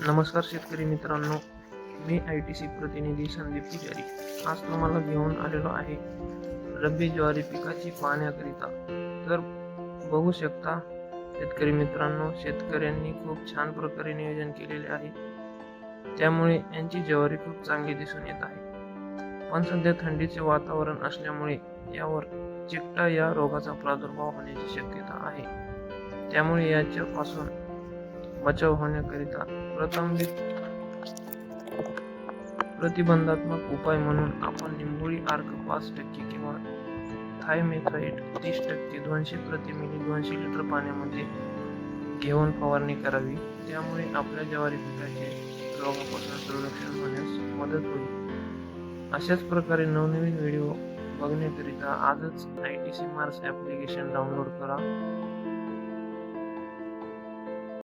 नमस्कार शेतकरी मित्रांनो मी आय टी सी प्रतिनिधी संदीप पुजारी आज तुम्हाला घेऊन आलेलो आहे रब्बी ज्वारी पिकाची पाहण्याकरिता. तर बघू शकता शेतकरी मित्रांनो शेतकऱ्यांनी खूप छान प्रकारे नियोजन केलेले आहे. त्यामुळे यांची ज्वारी खूप चांगली दिसून येत आहे. पण सध्या थंडीचे वातावरण असल्यामुळे यावर चिकटा या रोगाचा प्रादुर्भाव होण्याची शक्यता आहे. त्यामुळे याच्यापासून बचाव होण्याकरिता प्रथमवित प्रतिबंधात्मक उपाय म्हणून आपण निंबोळी आर्क पाच टक्के किंवा थायमेथाईट तीस टक्के दोनशे प्रतिमिली दोनशे लिटर पाण्यामध्ये घेऊन फवारणी करावी. त्यामुळे आपल्या ज्वारी पिकाचे रोगापासून संरक्षण होण्यास मदत होईल. अशाच प्रकारे नवनवीन व्हिडिओ बघण्याकरिता आजच I T C Mars application download करा.